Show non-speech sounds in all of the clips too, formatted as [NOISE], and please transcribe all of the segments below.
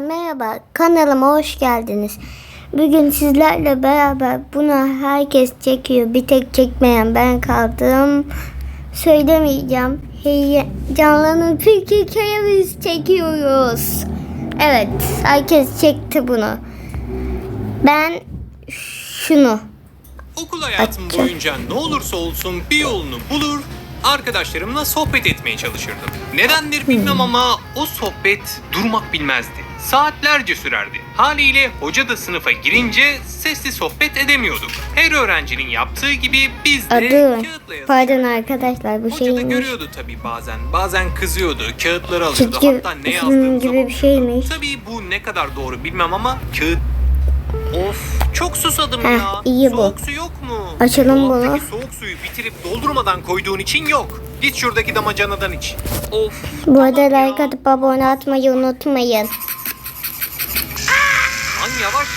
Merhaba, kanalıma hoş geldiniz. Bugün sizlerle beraber bunu herkes çekiyor. Bir tek çekmeyen ben kaldım. Söylemeyeceğim. Heyecanlanın çünkü kereviz çekiyoruz. Evet, herkes çekti bunu. Ben şunu. Okul hayatım Açacağım. boyunca ne olursa olsun bir yolunu bulur, arkadaşlarımla sohbet etmeye çalışırdım. Nedendir bilmem ama o sohbet durmak bilmezdi. Saatlerce sürerdi. Haliyle hoca da sınıfa girince sesli sohbet edemiyorduk. Her öğrencinin yaptığı gibi biz de Adı. kağıtla. Pardon arkadaşlar bu Hoca da şeymiş. görüyordu tabii bazen. Bazen kızıyordu, kağıtları alıyordu. Çizgi Hatta ne film yazdığımıza gibi bir şeymiş. Tabii bu ne kadar doğru bilmem ama kağıt... Of çok susadım Heh, ya. iyi bu. Soğuk su yok mu? Açalım bunu. Dolaptaki soğuk suyu bitirip doldurmadan koyduğun için yok. Git şuradaki damacanadan iç. Of. Bu arada tamam ya. like atıp abone atmayı unutmayın.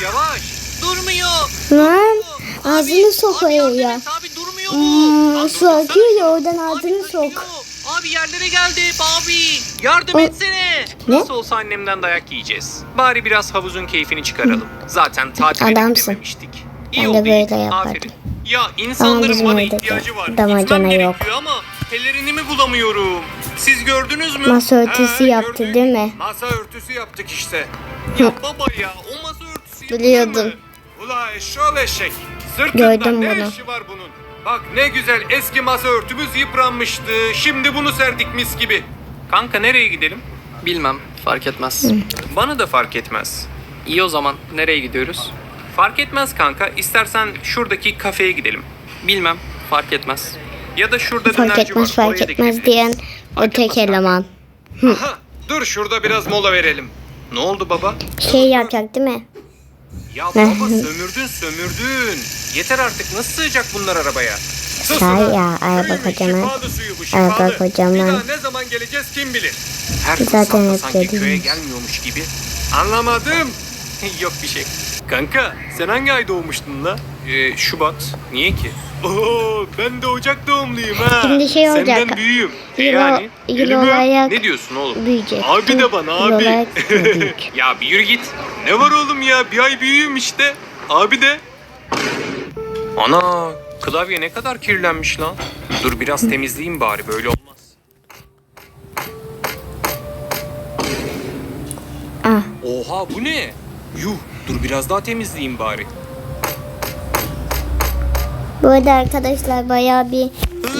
Yavaş. Durmuyor. Lan Abi, ağzını sokuyor abi ya. et Abi durmuyor bu. Hmm, su akıyor ya, oradan Abi ağzını taşıyor. sok. Abi yerlere geldi abi. Yardım O- etsene. Ne? Nasıl olsa annemden dayak yiyeceğiz. Bari biraz havuzun keyfini çıkaralım. Zaten tatile Adamsın. gidememiştik. Ben de oldu böyle yapardım. aferin. Ya insanların bana ihtiyacı var. damacana yok. ama pelerini mi bulamıyorum? Siz gördünüz mü? Masa örtüsü yaptı, gördük. değil mi? Masa örtüsü yaptık işte. Ya baba ya o masa Biliyordum. Ula eşşoğlu eşek. Sırtında Gördüm ne bunu. işi var bunun? Bak ne güzel eski masa örtümüz yıpranmıştı. Şimdi bunu serdik mis gibi. Kanka nereye gidelim? Bilmem, fark etmez. Bana da fark etmez. İyi o zaman, nereye gidiyoruz? Fark etmez kanka. İstersen şuradaki kafeye gidelim. Bilmem, fark etmez. Ya da şurada Fark dönerci etmez var. fark oraya da etmez gidebiliriz. diyen o Fark tek etmez kanka. eleman. Aha, dur şurada biraz mola verelim. Ne oldu baba? Şey yapacak değil mi? Ya baba sömürdün sömürdün. Yeter artık nasıl sığacak bunlar arabaya? Sus Say ulan. ya, araba Suymuş, kocaman. şifalı suyu bu şifalı. Araba kocaman. Bir daha ne zaman geleceğiz kim bilir. Her Zaten fırsatta hep sanki köye dediğimiz. gelmiyormuş gibi. Anlamadım. [LAUGHS] Yok bir şey. Kanka sen hangi ay doğmuştun la? Ee, Şubat. Niye ki? Oo, ben de Ocak doğumluyum ha. Şimdi şey olacak. Senden büyüğüm. E yani. mi? olarak Ne diyorsun oğlum? büyüyecek. Abi de bana abi. [LAUGHS] ya bir yürü git. Ne var oğlum ya? Bir ay büyüğüm işte. Abi de. Ana klavye ne kadar kirlenmiş lan. Dur biraz temizleyeyim bari böyle olmaz. Ah, Oha bu ne? Yuh dur biraz daha temizleyeyim bari. bu arada arkadaşlar bayağı bir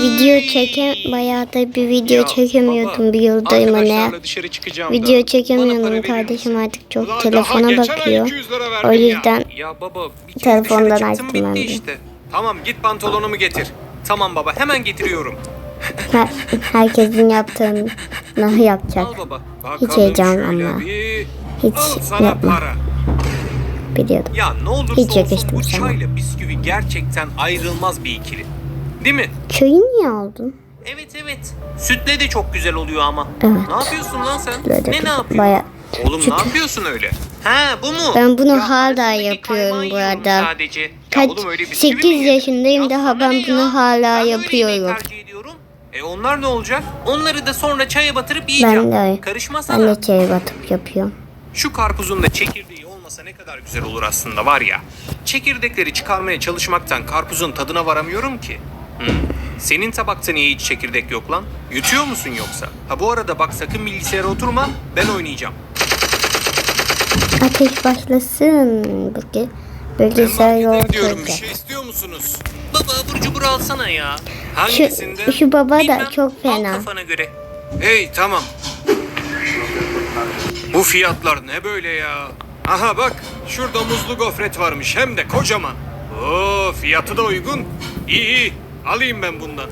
video çeken bayağı da bir video Ya çekemiyordum baba, bir çıkacağım da. Video para verir kardeşim artık çok Ulan telefona bakıyor. 200 lira verdim O ya. yüzden Ya baba bir kere telefondan açtım ben de. işte. Tamam git pantolonumu getir. Tamam baba hemen getiriyorum. her- herkesin yaptığını [LAUGHS] yapacak. Al baba. Hiç heyecanlanma. bir- Hiç yapma. para. Biliyordum. Ya ne olursa Hiç olsun bu sana. çayla bisküvi gerçekten ayrılmaz bir ikili. Değil mi? Köyü niye aldın? Evet evet. Sütle de çok güzel oluyor ama. Evet. Ne yapıyorsun lan sen? Sütle de ne ne yapıyorsun? Baya- Oğlum Süt. ne yapıyorsun öyle? Ha bu mu? Ben bunu hala arasındaki yapıyorum bu arada. Sadece. Ya Kaç- oğlum öyle bisküvi sekiz mi yenir? yaşındayım, Ya daha ben bunu ya? hala Ben yapıyorum. E onlar ne olacak? Onları da sonra çaya batırıp yiyeceğim. Ben de Karışma Ben de çay batıp yapıyorum. Şu karpuzun da çekirdeği olmasa ne kadar güzel olur aslında var ya. Çekirdekleri çıkarmaya çalışmaktan karpuzun tadına varamıyorum ki. Hmm. Senin tabakta niye hiç çekirdek yok lan? Yutuyor musun yoksa? Ha bu arada bak sakın bilgisayara oturma ben oynayacağım. Ateş başlasın. Bugün Ben bilgisayar markete gidiyorum bir şey istiyor musunuz? Baba abur cubur alsana ya. Şu, Hangisinden? şu baba da Bilmem. çok Al fena. kafana göre. Hey tamam. Bu fiyatlar ne böyle ya? Aha bak şurada muzlu gofret varmış hem de kocaman. Oo fiyatı da uygun. İyi iyi alayım ben bundan.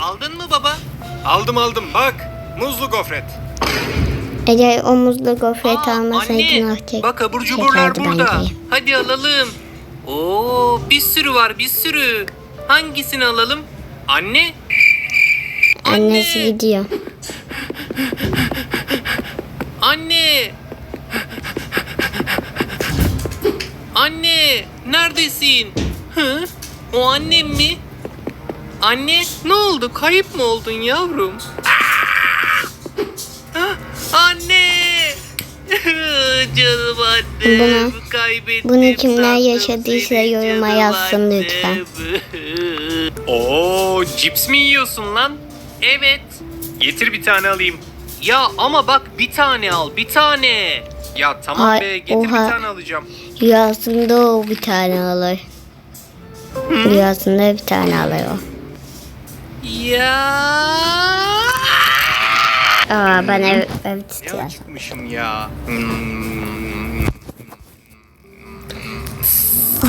Aldın mı baba? Aldım aldım bak muzlu gofret. Eğer omuzlu gofret Aa, almasaydın anne, artık bak abur cuburlar burada. bence. Hadi alalım. Oo, bir sürü var bir sürü. Hangisini alalım? Anne? Annesi gidiyor. Anne! Anne! Neredesin? Hı? O annem mi? Anne ne oldu? Kayıp mı oldun yavrum? Ah, Anne! [LAUGHS] canım annem. Bunu- Kaybettim bunu kimler sandım yaşadıysa seni yoruma canım yazsın annem. lütfen. [LAUGHS] Oo, cips mi yiyorsun lan? Evet. Getir bir tane alayım. Ya ama bak bir tane al, bir tane. Ya tamam Ay, be, getir oha. bir tane alacağım. Rüyasında o bir tane alır. Rüyasında bir tane alır o. Ya. Aa ben ev, ev Ne acıkmışım ya. Hmm.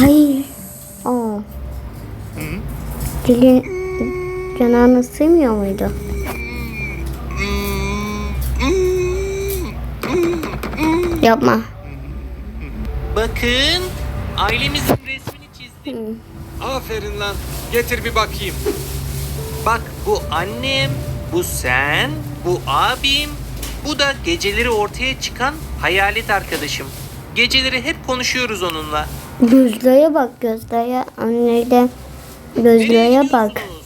Ay. Aa. Dilin canağına sığmıyor muydu? Yapma. Bakın ailemizin resmini çizdim. Aferin lan. Getir bir bakayım. Bak bu annem, bu sen, bu abim, bu da geceleri ortaya çıkan hayalet arkadaşım. Geceleri hep konuşuyoruz onunla. Gözlüğe bak gözlüğe. Anne de Nereye gözlüğe bak. gidiyorsunuz?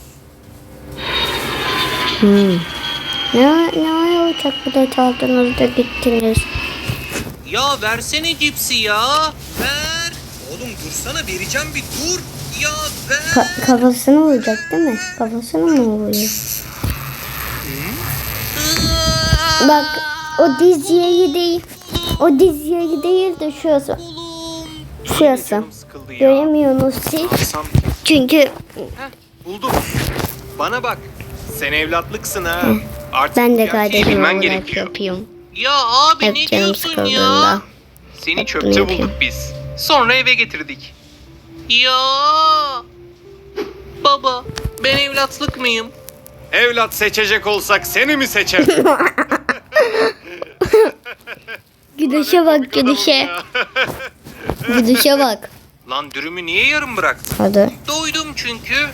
Hmm. Ne, ne uçak bile çaldınız da gittiniz. Ya versene cipsi ya. Ver. Oğlum dursana vereceğim bir dur. Ya ver. Ka- kafasını vuracak değil mi? Kafasını mı vuruyor? Bak o diz yeri değil. O diz yeri değil de şurası. Şurası. Canım sıkıldı ya. Göremiyorsunuz siz. Alsam. Çünkü Heh, buldum. Bana bak. Sen evlatlıksın ha. Artık ben de gerçeği bilmen bunu hep gerekiyor. yapıyorum. Ya abi Hep ne canım diyorsun sıkıldığında. ya? Seni Hep çöpte bulduk biz. Sonra eve getirdik. Ya. Baba ben evlatlık mıyım? Evlat seçecek olsak seni mi seçerdik? [LAUGHS] Güneşe bak güneşe. Güneşe [LAUGHS] bak. Lan dürümü niye yarım bıraktın? Hadi. Doydum çünkü.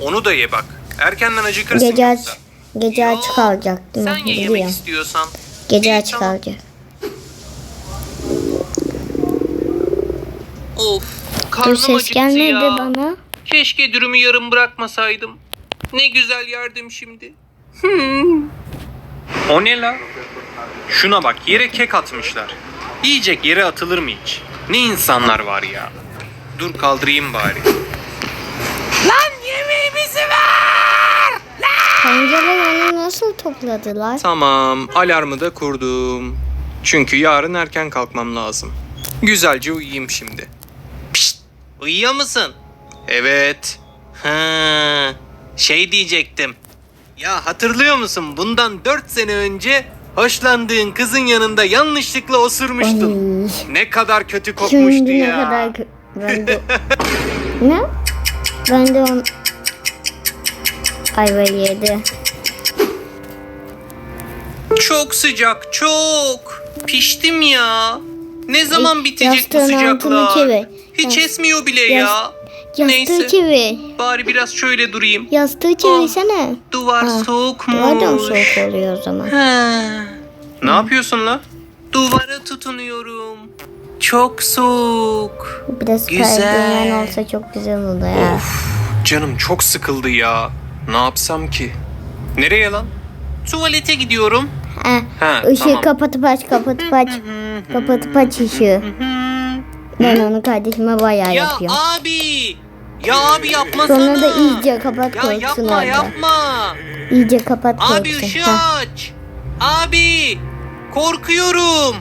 Onu da ye bak. Erkenden acıkırsın Gece aç. yoksa. Gece aç kalacak değil mi? Sen ye yemek Biliyorum. istiyorsan. Gece İyi, aç tamam. kalacak. Of Dur karnım ses acıktı gelmedi ya. bana. Keşke dürümü yarım bırakmasaydım. Ne güzel yerdim şimdi. O ne la? Şuna bak yere kek atmışlar. Yiyecek yere atılır mı hiç? Ne insanlar var ya. Dur kaldırayım bari. Pencereleri nasıl topladılar? Tamam alarmı da kurdum. Çünkü yarın erken kalkmam lazım. Güzelce uyuyayım şimdi. Pişt, uyuyor musun? Evet. Ha, şey diyecektim. Ya hatırlıyor musun bundan 4 sene önce hoşlandığın kızın yanında yanlışlıkla osurmuştun. Ay, Ne kadar kötü kokmuştu Şimdi ne ya. kadar kö- ben de... [LAUGHS] ne? Ben de on... Ayva yedi. Çok sıcak çok. Piştim ya. Ne zaman bitecek bu yastığın altını sıcaklar? çevir. Hiç Yas- esmiyor bile ya. Yastığı Neyse. çevir. Bari biraz şöyle durayım. Yastığı çevirsene. Duvar Aa, soğukmuş. Duvar da mı soğuk oluyor o zaman? Ha, Ne yapıyorsun la? duvara tutunuyorum. Çok soğuk. Biraz Güzel. perdemen olsa çok güzel olur ya. Canım çok sıkıldı ya. Ne yapsam ki? Nereye lan? Tuvalete gidiyorum. Ha, Ha, ışığı tamam. kapatıp aç, kapatıp aç. kapatıp aç ışığı. Ben onu kardeşime bayağı Ya yapıyorum. abi. Ya abi yapmasana. Sonra da iyice kapat Ya korksun yapma orada. yapma. İyice kapat Abi korksun. ışığı Ha. aç. Abi. Korkuyorum.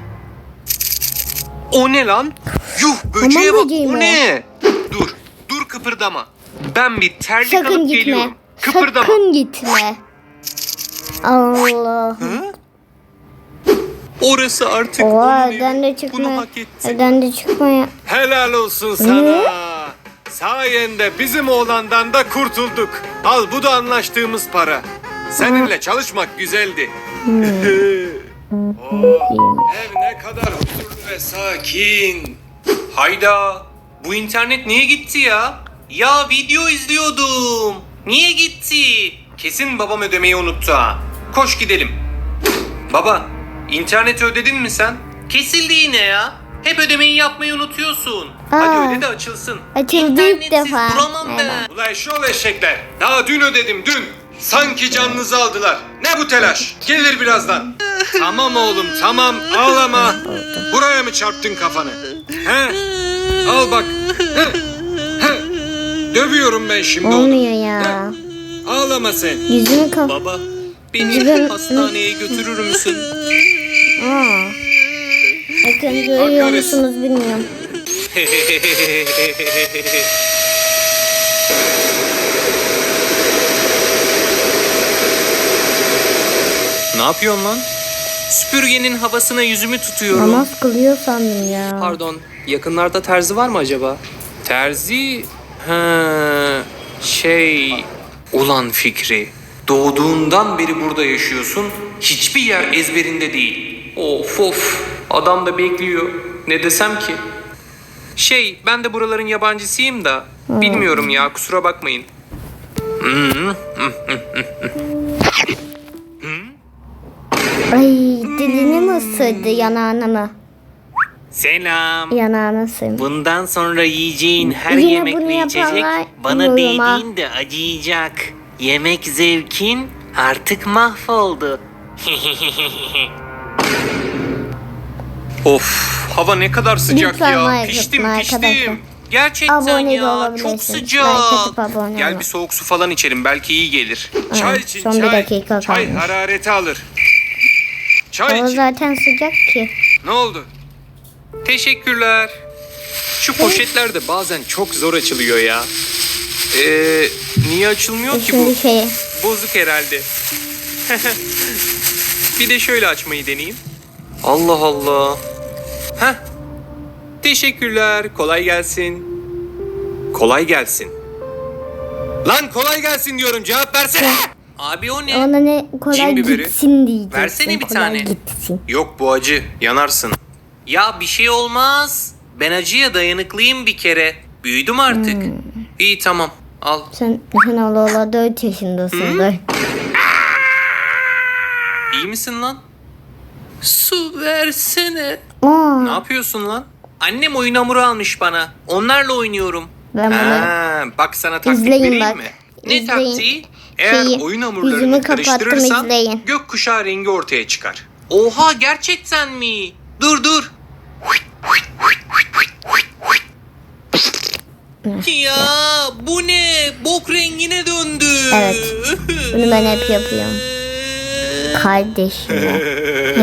O ne lan? Yuh böceğe bak böceği o mi o? ne? Dur dur kıpırdama. Ben bir terlik Sakın alıp gitme. geliyorum. Kıpırdama. Sakın gitme. Allah. Orası artık Oha onun evden de Bunu çıkma. hak etti. Evden de çıkmaya. Helal olsun sana. Sayende bizim oğlandan da kurtulduk. Al bu da anlaştığımız para. Seninle çalışmak güzeldi. [LAUGHS] Oh, ev ne kadar huzurlu ve sakin. Hayda. Bu internet niye gitti ya? Ya video izliyordum. Niye gitti? Kesin babam ödemeyi unuttu ha. Koş gidelim. Baba, interneti ödedin mi sen? Kesildi yine ya. Hep ödemeyi yapmayı unutuyorsun. Aa, Hadi öde de açılsın. açıldı ilk İnternetsiz defa. duramam ben. Ulan eşşoğlu eşekler. Daha dün ödedim dün. Sanki canınızı aldılar. Ne bu telaş? Gelir birazdan. [LAUGHS] tamam oğlum tamam ağlama. Buraya mı çarptın kafanı? He? Al bak. Dövüyorum ben şimdi onu. Olmuyor ya. Ağlama sen. Yüzünü kap... Baba beni hastaneye götürür müsün? Aa. Bakın görüyor Bakarız. musunuz bilmiyorum. ne yapıyorsun lan? Süpürgenin havasına yüzümü tutuyorum. Namaz kılıyor sandım ya. Pardon, yakınlarda terzi var mı acaba? Terzi... Ha, şey... Ulan Fikri. Doğduğundan beri burada yaşıyorsun. Hiçbir yer ezberinde değil. Of of. Adam da bekliyor. Ne desem ki? Şey ben de buraların yabancısıyım da. Bilmiyorum ya kusura bakmayın. Ay dilini mi ısırdı yanağını mı? Selam. Yanağını ısırmış. Bundan sonra yiyeceğin her Yine yemek bunu ve içecek bana yiyorum ha. değdiğinde acıyacak. Yemek zevkin artık mahvoldu. [LAUGHS] Of hava ne kadar sıcak Lütfen ya. like Piştim atın piştim. arkadaşlar. Gerçekten Abone de ya çok olabilirsiniz. sıcak. Atıp abone Gel olun. bir soğuk su falan içelim belki iyi gelir. Çay için son bir çay. dakika çay kalmış. harareti alır. Çay Hava için. zaten sıcak ki. Ne oldu? Teşekkürler. Şu poşetler de bazen çok zor açılıyor ya. Ee, niye açılmıyor ki bu? Şey Bozuk herhalde. [LAUGHS] bir de şöyle açmayı deneyeyim. Allah Allah. Heh. Teşekkürler. Kolay gelsin. Kolay gelsin. Lan kolay gelsin diyorum cevap versene. Abi o ne? ona ne kolay Cin biberi. gitsin diyeceksin. Versene bir kolay tane. gitsin. Yok bu acı. Yanarsın. Ya bir şey olmaz. Ben acıya dayanıklıyım bir kere. Büyüdüm artık. Hmm. İyi tamam. Al. Sen, sen ola ola 4 yaşındasın. da. İyi misin lan? Su versene. Aa, Ne yapıyorsun lan? Annem oyun hamuru almış bana. Onlarla oynuyorum. ben bunu Ha, bak sana taktik İzleyin vereyim bak. mi? Ne İzleyin. taktiği? Eğer Şeyi, oyun hamurlarını kapattım, karıştırırsan izleyin. gökkuşağı rengi ortaya çıkar. Oha gerçekten mi? Dur dur. Ya bu ne? Bok rengine döndü. Evet. Bunu ben hep yapıyorum. [LAUGHS] Kardeşim ya.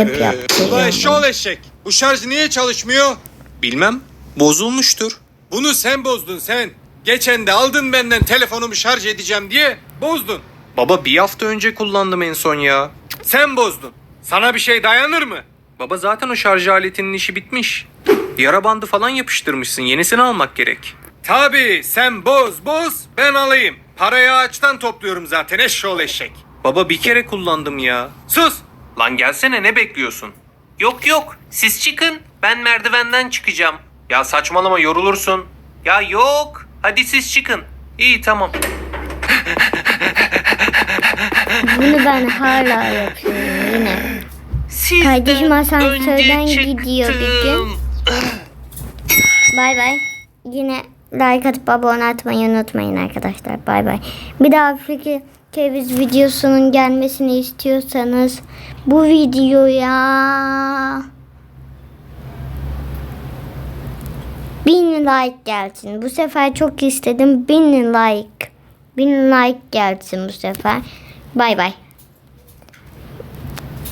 Hep Ulan yaptırıyorum. eşşoğlu eşek. Bu şarj niye çalışmıyor? Bilmem. Bozulmuştur. Bunu sen bozdun sen. Geçen de aldın benden telefonumu şarj edeceğim diye bozdun. Baba bir hafta önce kullandım en son ya. Sen bozdun. Sana bir şey dayanır mı? Baba zaten o şarj aletinin işi bitmiş. Yara bandı falan yapıştırmışsın. Yenisini almak gerek. Tabii sen boz boz ben alayım. Parayı ağaçtan topluyorum zaten eşşoğlu eşek. Baba bir kere kullandım ya. Sus. Lan gelsene ne bekliyorsun? Yok yok siz çıkın. Ben merdivenden çıkacağım. Ya saçmalama yorulursun. Ya yok. Hadi siz çıkın. İyi tamam. Bunu ben hala yapıyorum yine. Sizden Kardeşim asansörden önce gidiyor bir gün. Bay bay. Yine like atıp abone atmayı unutmayın arkadaşlar. Bay bay. Bir daha Afrika keviz videosunun gelmesini istiyorsanız bu videoya bin like gelsin. Bu sefer çok istedim. Bin like. Bin like gelsin bu sefer. Bay bay.